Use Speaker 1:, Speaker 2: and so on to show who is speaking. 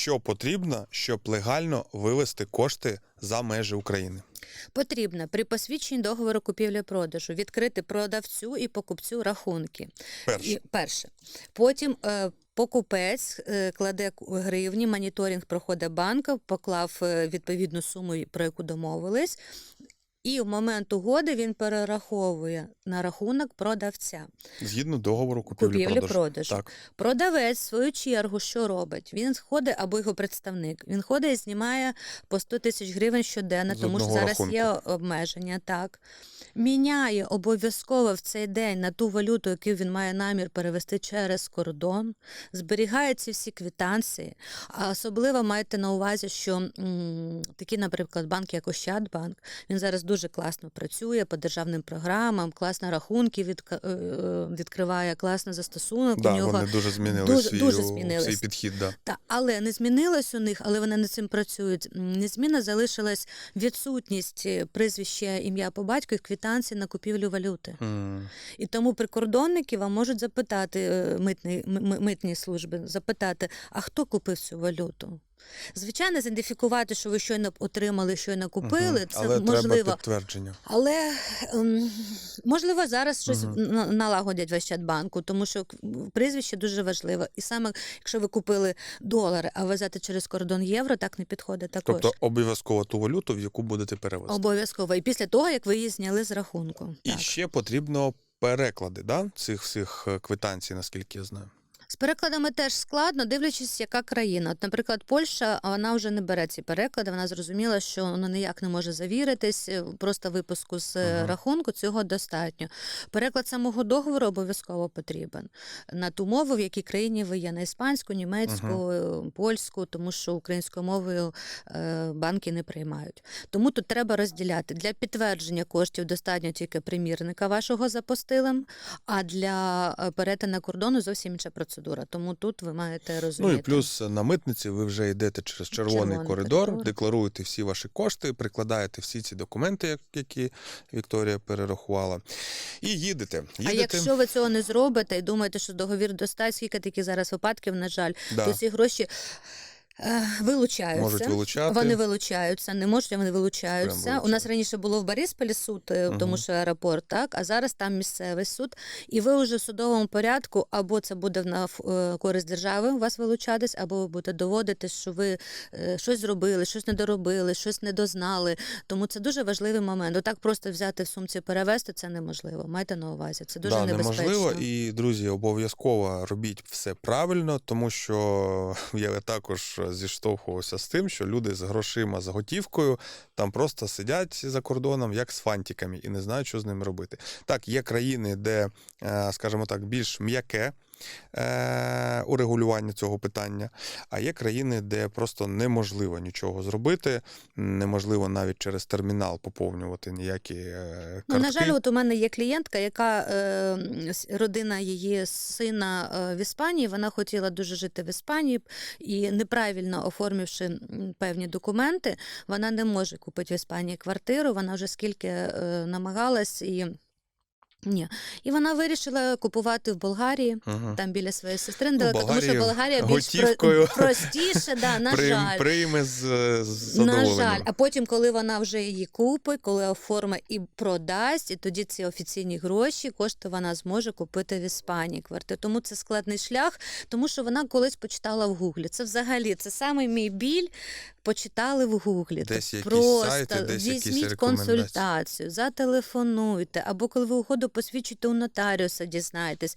Speaker 1: Що потрібно, щоб легально вивести кошти за межі України?
Speaker 2: Потрібно при посвідченні договору купівлі-продажу відкрити продавцю і покупцю рахунки.
Speaker 1: Перше.
Speaker 2: І, перше. Потім е, покупець е, кладе гривні, моніторинг проходить банк, поклав е, відповідну суму, про яку домовились. І в момент угоди він перераховує на рахунок продавця
Speaker 1: Згідно договору купівлі-продажу.
Speaker 2: купівлі-продажу.
Speaker 1: Так.
Speaker 2: Продавець, в свою чергу, що робить? Він ходить або його представник. Він ходить і знімає по 100 тисяч гривень щоденно,
Speaker 1: З
Speaker 2: тому що зараз
Speaker 1: рахунку.
Speaker 2: є обмеження. Так міняє обов'язково в цей день на ту валюту, яку він має намір перевести через кордон. Зберігає ці всі квитанції. А особливо майте на увазі, що м, такі, наприклад, банк, як Ощадбанк, він зараз дуже класно працює по державним програмам, класно рахунки відк- е, е, відкриває, класно застосунок
Speaker 1: Да,
Speaker 2: у нього.
Speaker 1: вони дуже змінили
Speaker 2: дуже-
Speaker 1: свій,
Speaker 2: дуже
Speaker 1: свій підхід. Да.
Speaker 2: Та, але не змінилось у них, але вони над цим працюють. Незмінно залишилась відсутність е, прізвища, ім'я по батьку і квитанції на купівлю валюти.
Speaker 1: М.
Speaker 2: І тому прикордонники вам можуть запитати митні, митні служби, запитати, а хто купив цю валюту? Звичайно, ідентифікувати, що ви щойно отримали, щойно купили,
Speaker 1: Мгм.
Speaker 2: це
Speaker 1: Але
Speaker 2: можливо.
Speaker 1: треба підтвердження.
Speaker 2: Але ем, можливо зараз щось на- налагодять в Ощадбанку, тому що прізвище дуже важливо. І саме якщо ви купили долари, а везете через кордон євро, так не підходить також.
Speaker 1: Тобто обов'язково ту валюту, в яку будете перевозити.
Speaker 2: Обов'язково. І після того, як ви її зняли з рахунку.
Speaker 1: І
Speaker 2: Так.
Speaker 1: ще потрібно переклади да, цих всіх е, квитанцій, наскільки я знаю.
Speaker 2: З перекладами теж складно, дивлячись, яка країна. От, наприклад, Польща вона вже не бере ці переклади. Вона зрозуміла, що воно ніяк не може завіритись. е, Просто випуску з е,
Speaker 1: Ага.
Speaker 2: рахунку цього достатньо. Переклад самого договору обов'язково потрібен на ту мову, в якій країні ви є на іспанську, німецьку, е, польську, тому що українською мовою е, банки не приймають. Тому тут треба розділяти для підтвердження коштів достатньо тільки примірника вашого з апостилем, а для е, перетину кордону зовсім інша процедура. Тому тут ви маєте розуміти.
Speaker 1: Ну і плюс на митниці ви вже йдете через червоний,
Speaker 2: Червоний
Speaker 1: коридор,
Speaker 2: коридор.
Speaker 1: декларуєте всі ваші кошти, прикладаєте всі ці документи, які Вікторія перерахувала, і їдете.
Speaker 2: А якщо ви цього не зробите і думаєте, що договір достать, скільки таких зараз випадків, на жаль,
Speaker 1: да,
Speaker 2: то ці гроші вилучаються.
Speaker 1: можуть вилучати.
Speaker 2: Вони вилучаються, не можуть, вони вилучаються.
Speaker 1: Прям
Speaker 2: У нас раніше було в Борисполі суд, е, в тому що аеропорт, так, а зараз там місцевий суд. І ви вже в судовому порядку, або це буде на е, користь держави у вас вилучатись, або ви будете доводити, що ви е, щось зробили, щось не доробили, щось не дознали. Тому це дуже важливий момент. Отак просто взяти в сумці і перевезти це неможливо. Майте на увазі. Це дуже
Speaker 1: да,
Speaker 2: небезпечно.
Speaker 1: неможливо. І, друзі, обов'язково робіть все правильно, тому що я також зіштовхувався з тим, що люди з грошима, з готівкою там просто сидять за кордоном, як з фантиками, і не знають, що з ними робити. Так, є країни, де, е, скажімо так, більш м'яке. Е, Урегулювання цього питання, а є країни, де просто неможливо нічого зробити, неможливо навіть через термінал поповнювати ніякі е, картки.
Speaker 2: Ну, на жаль, от у мене є клієнтка, яка е, родина її сина е, в Іспанії. Вона хотіла дуже жити в Іспанії і неправильно оформивши певні документи, вона не може купити в Іспанії квартиру. Вона вже скільки е, намагалась і. Ні. І вона вирішила купувати в Болгарії,
Speaker 1: Мгм.
Speaker 2: там біля своєї сестри,
Speaker 1: Ну,
Speaker 2: тому що
Speaker 1: Болгарія
Speaker 2: більш про- простіше, да, на
Speaker 1: Прийм-
Speaker 2: жаль.
Speaker 1: прийме з, з
Speaker 2: На жаль, а потім, коли вона вже її купить, коли оформить і продасть, і тоді ці офіційні гроші, кошти вона зможе купити в Іспанії квартиру. Тому це складний шлях, тому що вона колись почитала в Гуглі. Це взагалі це саме мій біль. Почитали в Гуглі.
Speaker 1: Десь якісь
Speaker 2: просто
Speaker 1: сайти, десь
Speaker 2: візьміть
Speaker 1: якісь
Speaker 2: консультацію, зателефонуйте, або коли ви угоду посвідчите у нотаріуса, дізнаєтесь.